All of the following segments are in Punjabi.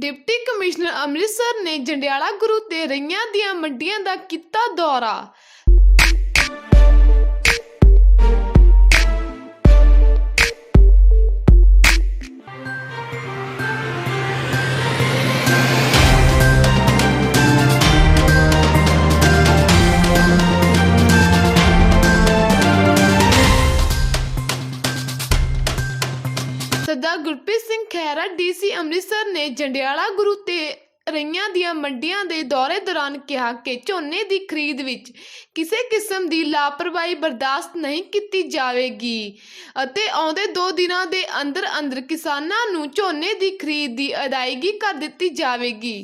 ਡਿਪਟੀ ਕਮਿਸ਼ਨਰ ਅੰਮ੍ਰਿਤਸਰ ਨੇ ਜੰਡਿਆਲਾ ਗੁਰੂ ਤੇ ਰਈਆਂ ਦੀਆਂ ਮੰਡੀਆਂ ਦਾ ਕੀਤਾ ਦੌਰਾ। ਸਰਦਾਰ ਗੁਰਪ੍ਰੀਤ ਸਿੰਘ ਖਹਿਰਾ ਡੀਸੀ ਅੰਮ੍ਰਿਤਸਰ ਨੇ ਜੰਡਿਆਲਾ ਗੁਰੂ ਤੇ ਰਈਆਂ ਦੀਆਂ ਮੰਡੀਆਂ ਦੇ ਦੌਰੇ ਦੌਰਾਨ ਕਿਹਾ ਕਿ ਝੋਨੇ ਦੀ ਖਰੀਦ ਵਿੱਚ ਕਿਸੇ ਕਿਸਮ ਦੀ ਲਾਪਰਵਾਹੀ ਬਰਦਾਸ਼ਤ ਨਹੀਂ ਕੀਤੀ ਜਾਵੇਗੀ ਅਤੇ ਆਉਂਦੇ 2 ਦਿਨਾਂ ਦੇ ਅੰਦਰ ਅੰਦਰ ਕਿਸਾਨਾਂ ਨੂੰ ਝੋਨੇ ਦੀ ਖਰੀਦ ਦੀ ਅਦਾਇਗੀ ਕਰ ਦਿੱਤੀ ਜਾਵੇਗੀ।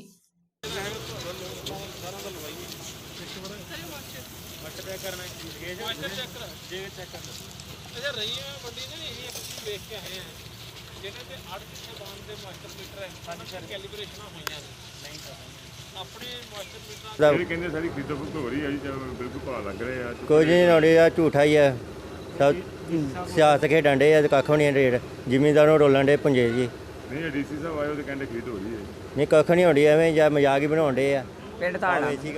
ਅੱਛਾ ਰਹੀ ਹੈ ਮੰਡੀ ਨੇ ਇਹ ਅਸੀਂ ਵੇਖ ਕੇ ਆਏ ਆ। ਜਿਹਨਾਂ ਤੇ 8 ਕਿੱਥੇ ਬਾਂਧ ਦੇ ਮਾਸਟਰ ਮੀਟਰ ਹੈ ਉਹਨਾਂ ਦੀ ਕੈਲੀਬ੍ਰੇਸ਼ਨਾਂ ਹੋਈਆਂ ਨੇ। ਨਹੀਂ ਪਤਾ ਆਪਣੇ ਮਾਸਟਰ ਮੀਟਰਾਂ ਇਹ ਕਹਿੰਦੇ ਸਾਡੀ ਖਰੀਦੋ ਫਰੋਖਤ ਹੋ ਰਹੀ ਹੈ ਜੀ ਬਿਲਕੁਲ ਭਾਅ ਲੱਗ ਰਹੇ ਆ ਕੁਝ ਨਹੀਂ ਨੋੜੇ ਆ ਝੂਠਾ ਹੀ ਆ ਸਭ ਸਿਆਸਤ ਖੇਡਣ ਡੇ ਆ ਕੱਖ ਨਹੀਂ ਰੇਟ। ਜ਼ਿਮੀਂਦਾਰ ਨੂੰ ਰੋਲਣ ਡੇ ਪੁੰਜੇ ਜੀ। ਨਹੀਂ ਡੀਸੀ ਸਾਹਿਬ ਆਏ ਉਹ ਤੇ ਕਹਿੰਦੇ ਖਰੀਦ ਹੋ ਰਹੀ ਹੈ। ਨਹੀਂ ਕੱਖ ਨਹੀਂ ਹੁੰਦੀ ਐਵੇਂ ਜਾਂ ਮਜ਼ਾਕ ਹੀ ਬਣਾਉਣ ਡੇ ਆ। ਪਿੰਡ ਕੀ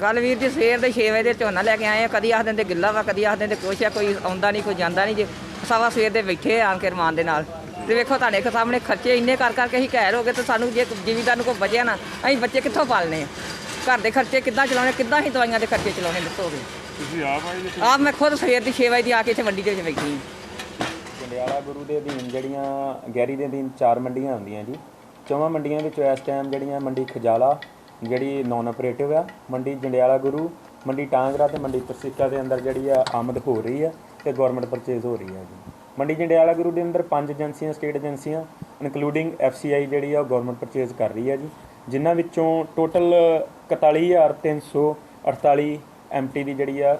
ਗੱਲ ਵੀਰ ਜੀ ਸਵੇਰ ਦੇ 6 ਵਜੇ ਝੋਨਾ ਲੈ ਕੇ ਆਏ ਆ ਕਦੀ ਆਖ ਦਿੰਦੇ ਗਿੱਲਾ ਵਾ ਕਦੀ ਆਖ ਦਿੰਦੇ ਕੁਛ ਆ ਕੋਈ ਆਉਂਦਾ ਨਹੀਂ ਕੋਈ ਜਾਂਦਾ ਨਹੀਂ ਜੇ ਸਵਾ ਸਵੇਰ ਦੇ ਬੈਠੇ ਆਣ ਕੇ ਰਮਾਨ ਦੇ ਨਾਲ। ਤੇ ਵੇਖੋ ਤੁਹਾਡੇ ਕੋ ਸਾਹਮਣੇ ਖਰਚੇ ਇੰਨੇ ਕਰ ਕਰਕੇ ਅਸੀਂ ਕਹਿਰ ਹੋ ਗਏ ਤੇ ਸਾਨੂੰ ਜੇ ਜ਼ਿਮੀਂਦਾਰ ਨੂੰ ਕੋਈ ਬਚਿਆ ਨਾ ਅਸੀਂ ਬੱਚੇ ਕਿੱਥੋਂ ਪਾਲਨੇ ਆ? ਘਰ ਦੇ ਖਰਚੇ ਕਿੱਦਾਂ ਚਲਾਉਣੇ ਕਿੱਦਾਂ ਹੀ ਦਵਾਈਆਂ ਦੇ ਖਰਚੇ ਚਲਾਉਣੇ ਦੱਸੋਗੇ ਤੁਸੀਂ ਆਪ ਆਏ ਜੀ ਆਪ ਮੈਂ ਖੁਦ ਸਵੇਰ ਦੀ 6 ਵਜੇ ਦੀ ਆ ਕੇ ਇੱਥੇ ਮੰਡੀ ਦੇ ਵਿੱਚ ਬੈਠੀ ਹਾਂ। ਜੰਡਿਆਲਾ ਗੁਰੂ ਦੇ ਅਧੀਨ ਜਿਹੜੀਆਂ ਗੈਰੀ ਦੇ ਅਧੀਨ ਚਾਰ ਮੰਡੀਆਂ ਹੁੰਦੀਆਂ ਜੀ ਚੌਵਾਂ ਮੰਡੀਆਂ ਵਿੱਚ ਇਸ ਟਾਈਮ ਜਿਹੜੀਆਂ ਮੰਡੀ ਖਜਾਲਾ ਜਿਹੜੀ ਨਾਨ ਆਪਰੇਟਿਵ ਆ ਮੰਡੀ ਜੰਡਿਆਲਾ ਗੁਰੂ ਮੰਡੀ ਟਾਂਗਰਾ ਤੇ ਮੰਡੀ ਪਰਸਿੱਕਾ ਦੇ ਅੰਦਰ ਜਿਹੜੀ ਆ ਆਮਦ ਹੋ ਰਹੀ ਆ। ਤੇ ਗਵਰਨਮੈਂਟ ਪਰਚੇਜ਼ ਹੋ ਰਹੀ ਹੈ ਜੀ। ਮੰਡੀ ਜੰਡਿਆਲਾ ਗੁਰੂ ਦੇ ਅੰਦਰ ਪੰਜ ਏਜੰਸੀਆਂ ਸਟੇਟ ਏਜੰਸੀਆਂ ਇਨਕਲੂਡਿੰਗ ਐਫਸੀਆਈ ਜਿਹੜੀ ਆ ਉਹ ਗਵਰਨਮੈਂਟ ਪਰਚੇਜ਼ ਕਰ ਰਹੀ ਹੈ ਜੀ। ਜਿਨ੍ਹਾਂ ਵਿੱਚੋਂ ਟੋਟਲ 41348 ਐਮਟੀ ਦੀ ਜਿਹੜੀ ਆ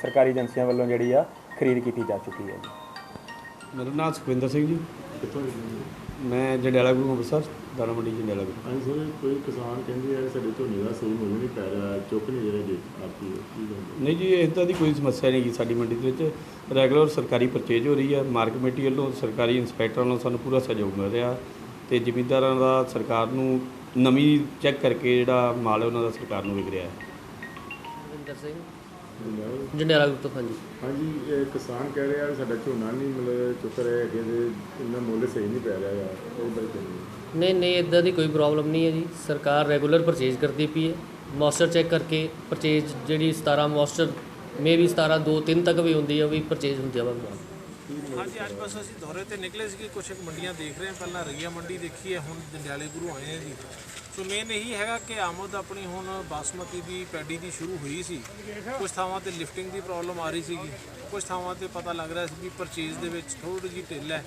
ਸਰਕਾਰੀ ਏਜੰਸੀਆਂ ਵੱਲੋਂ ਜਿਹੜੀ ਆ ਖਰੀਦ ਕੀਤੀ ਜਾ ਚੁੱਕੀ ਹੈ ਜੀ। ਮੇਰਾ ਨਾਮ ਸੁਖਵਿੰਦਰ ਸਿੰਘ ਜੀ। ਮੈਂ ਜੰਡਿਆਲਾ ਗੁਰੂ ਅੰਮ੍ਰਿਤਸਰ ਦਾਣਾ ਮੰਡੀ ਜੰਡਿਆਲਾ ਗੁਰੂ। ਹਾਂਜੀ ਸਰ ਕੋਈ ਕਿਸਾਨ ਕਹਿੰਦੇ ਆ ਸਾਡੇ ਝੋਨੇ ਦਾ ਸਹੀ ਮੁੱਲ ਨਹੀਂ ਪੈ ਰਿਹਾ ਚੁੱਕ ਨਹੀਂ ਰਹੇ ਜੀ ਆਪੀ ਨਹੀਂ ਜੀ ਇਦਾਂ ਦੀ ਕੋਈ ਸਮੱਸਿਆ ਨਹੀਂ ਗੀ ਸਾਡੀ ਮੰਡੀ ਦੇ ਵਿੱਚ। ਰੈਗੂਲਰ ਸਰਕਾਰੀ ਪਰਚੇਜ ਹੋ ਰਹੀ ਹੈ ਮਾਰਕ ਕਮੇਟੀ ਵੱਲੋਂ ਸਰਕਾਰੀ ਇੰਸਪੈਕਟਰ ਵੱਲੋਂ ਸਾਨੂੰ ਪੂਰਾ ਸਹਿਯੋਗ ਮਿਲ ਰਿਹਾ ਤੇ ਜ਼ਿਮੀਂਦਾਰਾਂ ਦਾ ਸਰਕਾਰ ਨੂੰ ਨਵੀਂ ਚੈੱਕ ਕਰਕੇ ਜਿਹੜਾ ਮਾਲ ਉਹਨਾਂ ਦਾ ਸਰਕਾਰ ਨੂੰ ਵਿਕ ਰਿਹਾ ਹੈ। ਸਿੰਘ। ਜੰਡਿਆਲਾ ਗੁਰੂ ਤੋਂ ਹਾਂਜੀ। ਹਾਂਜੀ ਇਹ ਕਿਸਾਨ ਕਹਿ ਰਿਹਾ ਵੀ ਸਾਡਾ ਝੋਨਾ ਨਹੀਂ ਮਤਲਬ ਚੁੱਕ ਰਹੇ ਹੈਗੇ ਤੇ ਇੰਨਾ ਮੁੱਲ ਸਹੀ ਨਹੀਂ ਪੈ ਰਿਹਾ ਯਾਰ ਉਹ ਬਾਈ ਕਹਿੰਦੇ ਨਹੀਂ ਨਹੀਂ ਇਦਾਂ ਦੀ ਕੋਈ ਪ੍ਰੋਬਲਮ ਨਹੀਂ ਹੈ ਜੀ। ਸਰਕਾਰ ਰੈਗੂਲਰ ਪਰਚੇਜ ਕਰਦੀ ਪਈ ਹੈ। ਮੋਸਟਰ ਚੈੱਕ ਕਰਕੇ ਪਰਚੇਜ ਜਿਹੜੀ 17 ਮੋਸਟਰ ਮੇ ਵੀ 17 2 3 ਤੱਕ ਵੀ ਹੁੰਦੀ ਹੈ ਉਹ ਵੀ ਪਰਚੇਜ ਹੁੰਦੀ ਆ ਵਾ ਹਾਂਜੀ, ਅੱਜ ਬਸ ਅਸੀਂ ਦੌਰੇ ਤੇ ਨਿਕਲੇ ਸੀ ਕੁਝ ਇੱਕ ਮੰਡੀਆਂ ਦੇਖ ਰਹੇ ਹਾਂ। ਪਹਿਲਾਂ ਰਈਆ ਮੰਡੀ ਦੇਖੀ ਹੈ ਹੁਣ ਜੰਡਿਆਲੇ ਗੁਰੂ ਆਏ ਹਾਂ ਜੀ। ਸੋ ਮੇਨ ਇਹੀ ਹੈਗਾ ਕਿ ਆਮਦ ਆਪਣੀ ਹੁਣ ਬਾਸਮਤੀ ਦੀ, ਪੈਡੀ ਦੀ ਸ਼ੁਰੂ ਹੋਈ ਸੀ। ਕੁਝ ਥਾਵਾਂ ਤੇ ਲਿਫਟਿੰਗ ਦੀ ਪ੍ਰੋਬਲਮ ਆ ਰਹੀ ਸੀਗੀ। ਕੁਝ ਥਾਵਾਂ ਤੇ ਪਤਾ ਲੱਗ ਰਿਹਾ ਸੀ ਵੀ ਪਰਚੇਜ਼ ਦੇ ਵਿੱਚ ਥੋੜੀ ਜਿਹੀ ਢਿੱਲ ਹੈ।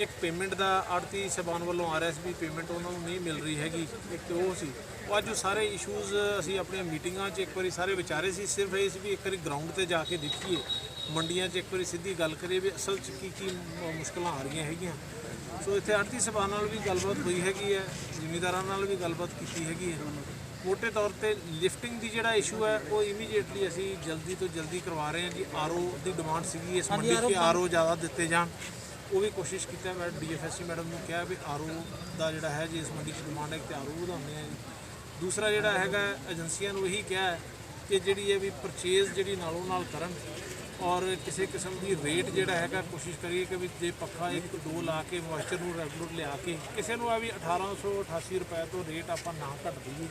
ਇੱਕ ਪੇਮੈਂਟ ਦਾ ਆੜਤੀ ਸਬਾਨ ਵੱਲੋਂ ਆ ਰਿਹਾ ਸੀ ਵੀ ਪੇਮੈਂਟ ਉਹਨਾਂ ਨੂੰ ਨਹੀਂ ਮਿਲ ਰਹੀ ਹੈਗੀ, ਇੱਕ ਤੇ ਉਹ ਸੀ। ਉਹ ਅੱਜ ਉਹ ਸਾਰੇ ਇਸ਼ੂਜ਼ ਅਸੀਂ ਆਪਣੀਆਂ ਮੀਟਿੰਗਾਂ 'ਚ ਇੱਕ ਵਾਰੀ ਸਾਰੇ ਵਿਚਾਰੇ ਸੀ, ਸਿਰਫ ਇਹ ਸੀ ਵੀ ਇੱਕ ਵਾਰੀ ਗਰਾਊਂਡ ਤੇ ਜਾ ਕੇ ਦੇਖੀਏ। ਮੰਡੀਆਂ 'ਚ ਇੱਕ ਵਾਰੀ ਸਿੱਧੀ ਗੱਲ ਕਰੀਏ ਵੀ ਅਸਲ 'ਚ ਕੀ ਕੀ ਮੁਸ਼ਕਲਾਂ ਆ ਰਹੀਆਂ ਹੈਗੀਆਂ। ਸੋ ਇੱਥੇ ਆੜਤੀ ਸਬਾਨ ਨਾਲ ਵੀ ਗੱਲਬਾਤ ਹੋਈ ਹੈਗੀ ਹੈ ਜ਼ਿਮੀਂਦਾਰਾਂ ਨਾਲ ਵੀ ਗੱਲਬਾਤ ਕੀਤੀ ਹੈਗੀ ਹੈ। ਮੋٹے ਤੌਰ ਤੇ ਲਿਫਟਿੰਗ ਦੀ ਜਿਹੜਾ ਇਸ਼ੂ ਹੈ ਉਹ ਇਮੀਡੀਏਟਲੀ ਅਸੀਂ ਜਲਦੀ ਤੋਂ ਜਲਦੀ ਕਰਵਾ ਰਹੇ ਹਾਂ ਜੀ। ਆਰਓ ਦੀ ਡਿਮਾਂਡ ਸੀਗੀ ਇਸ ਮੰਡੀ 'ਚ ਆਰਓ ਜ਼ਿਆਦਾ ਦਿੱਤੇ ਜਾਣ। ਉਹ ਵੀ ਕੋਸ਼ਿਸ਼ ਕੀਤਾ ਮੈਂ ਡੀਐਫਐਸਸੀ ਮੈਡਮ ਨੂੰ ਕਿਹਾ ਵੀ ਆਰਓ ਦਾ ਜਿਹੜਾ ਹੈ ਜੀ ਇਸ ਮੰਡੀ 'ਚ ਡਿਮਾਂਡ ਹੈ ਕਿ ਆਰਓ ਵਧਾਉਂਦੇ ਆ ਜੀ। ਦੂਸਰਾ ਜਿਹੜਾ ਹੈਗਾ ਏਜੰਸੀਆਂ ਨੂੰ ਇਹੀ ਕਿਹਾ ਕਿ ਜਿਹੜੀ ਇਹ ਵੀ ਪਰਚੇਜ਼ ਜਿਹੜੀ ਨਾਲੋਂ ਨਾਲ ਕਰਨ। ਔਰ ਕਿਸੇ ਕਿਸਮ ਦੀ ਰੇਟ ਜਿਹੜਾ ਹੈਗਾ, ਕੋਸ਼ਿਸ਼ ਕਰੀਏ ਕਿ ਵੀ ਜੇ ਪੱਖਾ ਇੱਕ ਦੋ ਲਾ ਕੇ ਮੋਇਸਚਰ ਨੂੰ ਰੈਗੂਲਰ ਲਿਆ ਕੇ ਕਿਸੇ ਨੂੰ ਆ ਵੀ 1888 ਰੁਪਏ ਤੋਂ ਰੇਟ ਆਪਾਂ ਨਾ ਘੱਟ ਦਈਏ।